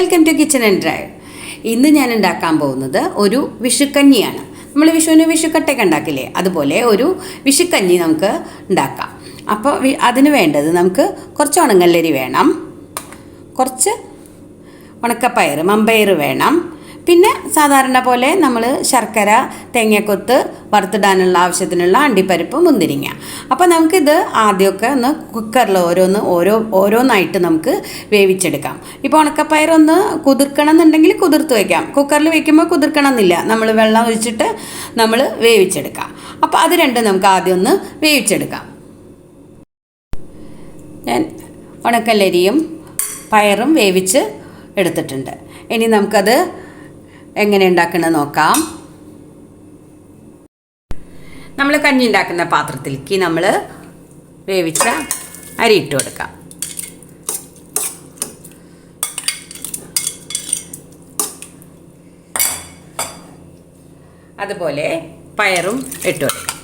Welcome to kitchen and drive ഇന്ന് ഞാൻ ഉണ്ടാക്കാൻ പോകുന്നത് ഒരു വിഷുക്കഞ്ഞിയാണ്. നമ്മൾ വിഷുവിന് വിഷുക്കട്ടയൊക്കെ ഉണ്ടാക്കില്ലേ? അതുപോലെ ഒരു വിഷുക്കഞ്ഞി നമുക്ക് ഉണ്ടാക്കാം. അപ്പോൾ അതിന് വേണ്ടത് നമുക്ക് കുറച്ച് ഉണങ്ങല്ലരി വേണം. കുറച്ച് ഉണക്കപ്പയർ മമ്പയർ വേണം. പിന്നെ സാധാരണ പോലെ നമ്മൾ ശർക്കര തേങ്ങക്കൊത്ത് വറുത്തിടാനുള്ള ആവശ്യത്തിനുള്ള അണ്ടിപ്പരിപ്പ് മുന്തിരിങ്ങ. അപ്പോൾ നമുക്കിത് ആദ്യമൊക്കെ ഒന്ന് കുക്കറിൽ ഓരോന്ന് ഓരോ ഓരോന്നായിട്ട് നമുക്ക് വേവിച്ചെടുക്കാം. ഇപ്പോൾ ഉണക്കപ്പയറൊന്ന് കുതിർക്കണം എന്നുണ്ടെങ്കിൽ കുതിർത്ത് വയ്ക്കാം കുക്കറിൽ വയ്ക്കുമ്പോൾ കുതിർക്കണം എന്നില്ല നമ്മൾ വെള്ളം ഒഴിച്ചിട്ട് നമ്മൾ വേവിച്ചെടുക്കാം. അപ്പോൾ അത് രണ്ടും നമുക്ക് ആദ്യം ഒന്ന് വേവിച്ചെടുക്കാം. ഞാൻ ഉണക്കല്ലരിയും പയറും വേവിച്ച് എടുത്തിട്ടുണ്ട്. ഇനി നമുക്കത് എങ്ങനെ ഉണ്ടാക്കുന്നത് നോക്കാം. നമ്മൾ കഞ്ഞി ഉണ്ടാക്കുന്ന പാത്രത്തിലേക്ക് നമ്മൾ വേവിച്ച അരി ഇട്ട് കൊടുക്കാം. അതുപോലെ പയറും ഇട്ട് കൊടുക്കാം.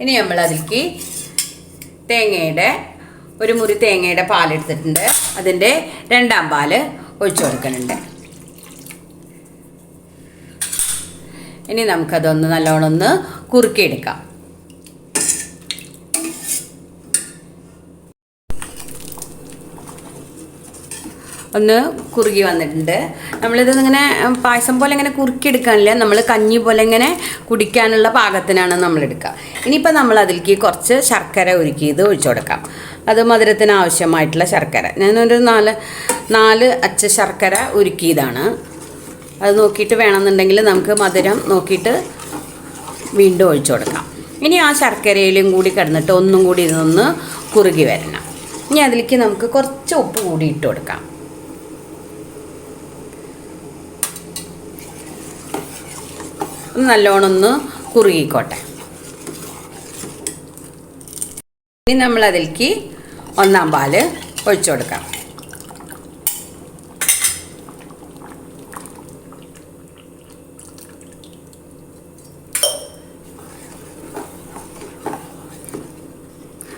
ഇനി നമ്മൾ അതിലേക്ക് തേങ്ങയുടെ ഒരു മുറി തേങ്ങയുടെ പാലെടുത്തിട്ടുണ്ട്. അതിന്റെ രണ്ടാം പാൽ ഒഴിച്ചു കൊടുക്കുന്നുണ്ട്. ഇനി നമുക്കതൊന്ന് നല്ലോണം ഒന്ന് കുറുക്കിയെടുക്കാം. ഒന്ന് കുറുകി വന്നിട്ടുണ്ട്. നമ്മളിത് ഇങ്ങനെ പായസം പോലെ ഇങ്ങനെ കുറുക്കിയെടുക്കാനില്ല. നമ്മൾ കഞ്ഞി പോലെ ഇങ്ങനെ കുടിക്കാനുള്ള പാകത്തിനാണ് നമ്മളെടുക്കുക. ഇനിയിപ്പോൾ നമ്മൾ അതിലേക്ക് കുറച്ച് ശർക്കര ഒരുക്കിയത് ഒഴിച്ചു കൊടുക്കാം. അത് മധുരത്തിന് ആവശ്യമായിട്ടുള്ള ശർക്കര. ഞാനൊരു നാല് നാല് അച്ച ശർക്കര ഒരുക്കിയതാണ്. അത് നോക്കിയിട്ട് വേണമെന്നുണ്ടെങ്കിൽ നമുക്ക് മധുരം നോക്കിയിട്ട് വീണ്ടും ഒഴിച്ചു കൊടുക്കാം. ഇനി ആ ശർക്കരയിലും കൂടി കിടന്നിട്ട് ഒന്നും കൂടി ഇതൊന്ന് കുറുകി വരണം. ഇനി അതിലേക്ക് നമുക്ക് കുറച്ച് ഉപ്പ് കൂടി ഇട്ട് കൊടുക്കാം. നല്ലോണം ഒന്ന് കുറുകിക്കോട്ടെ. ഇനി നമ്മൾ അതിലേക്ക് ഒന്നാം പാൽ ഒഴിച്ചു കൊടുക്കാം.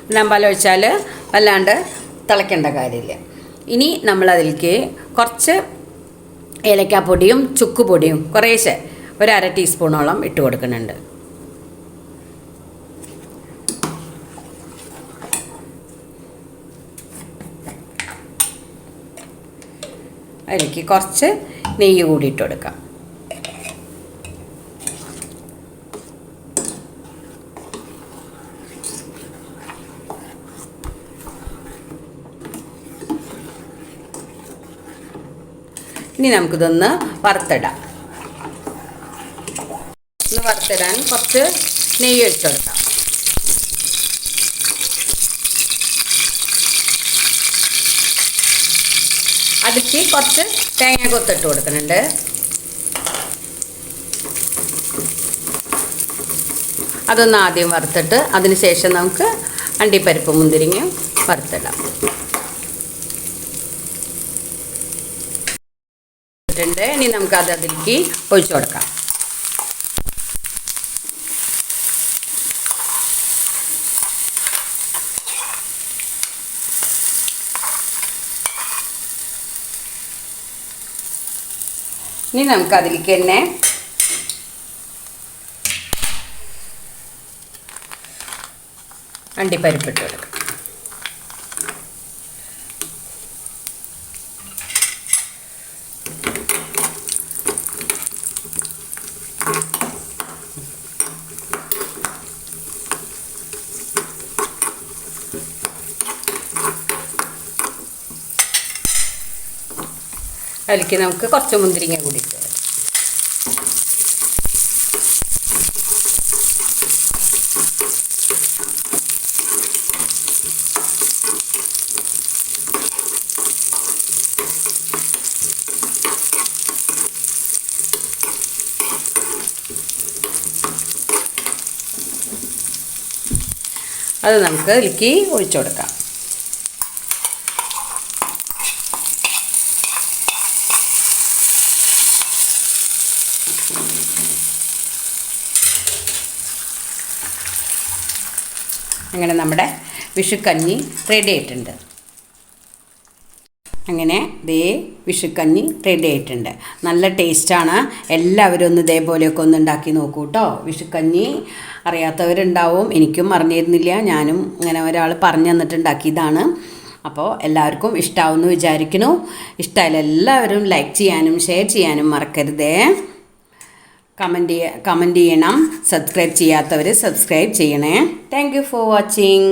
ഒന്നാം പാൽ ഒഴിച്ചാൽ വല്ലാണ്ട് തിളയ്ക്കേണ്ട കാര്യമില്ല. ഇനി നമ്മളതിലേക്ക് കുറച്ച് ഏലക്കാപ്പൊടിയും ചുക്കുപൊടിയും കുറേശ്ശെ ഒരു അര ടീസ്പൂണോളം ഇട്ട് കൊടുക്കുന്നുണ്ട്. അരിക്ക് കുറച്ച് നെയ്യ് കൂടി ഇട്ട് കൊടുക്കാം. ഇനി നമുക്കിതൊന്ന് വറുത്തിടാം. വറുത്തിടാൻ കുറച്ച് നെയ്യ് ഒഴിച്ചു കൊടുക്കാം. അതിലേക്ക് കുറച്ച് തേങ്ങ കൊത്തിട്ട് കൊടുക്കുന്നുണ്ട്. അതൊന്ന് ആദ്യം വറുത്തിട്ട് അതിനുശേഷം നമുക്ക് അണ്ടിപ്പരിപ്പ് മുന്തിരിങ്ങയും വറുത്തിടാം. ഇനി നമുക്ക് അത് അതിലേക്ക് ഒഴിച്ചു കൊടുക്കാം. ഇനി നമുക്ക് അതിലേക്ക് തന്നെ അണ്ടിപ്പരിപ്പിട്ട് കൊടുക്കാം. അതിലേക്ക് നമുക്ക് കുറച്ച് മുന്തിരിങ്ങ കൂടി അത് നമുക്ക് ഇലക്കി ഒഴിച്ചു കൊടുക്കാം. അങ്ങനെ നമ്മുടെ വിഷുക്കഞ്ഞി റെഡി ആയിട്ടുണ്ട്. അങ്ങനെ ദേ വിഷുക്കഞ്ഞി റെഡി ആയിട്ടുണ്ട്. നല്ല ടേസ്റ്റാണ്. എല്ലാവരും ഒന്ന് ഇതേപോലെയൊക്കെ ഒന്ന് ഉണ്ടാക്കി നോക്കൂ കേട്ടോ വിഷുക്കഞ്ഞി അറിയാത്തവരുണ്ടാവും. എനിക്കും അറിഞ്ഞിരുന്നില്ല. ഞാനും ഇങ്ങനെ ഒരാൾ പറഞ്ഞു തന്നിട്ട് ഇതാണ് അപ്പോൾ എല്ലാവർക്കും ഇഷ്ടമാവുമെന്ന് വിചാരിക്കുന്നു. ഇഷ്ടമായാലും എല്ലാവരും ലൈക്ക് ചെയ്യാനും ഷെയർ ചെയ്യാനും മറക്കരുതേ. കമന്റ് കമന്റ് ചെയ്യണം. സബ്സ്ക്രൈബ് ചെയ്യാത്തവർ സബ്സ്ക്രൈബ് ചെയ്യണേ. Thank for watching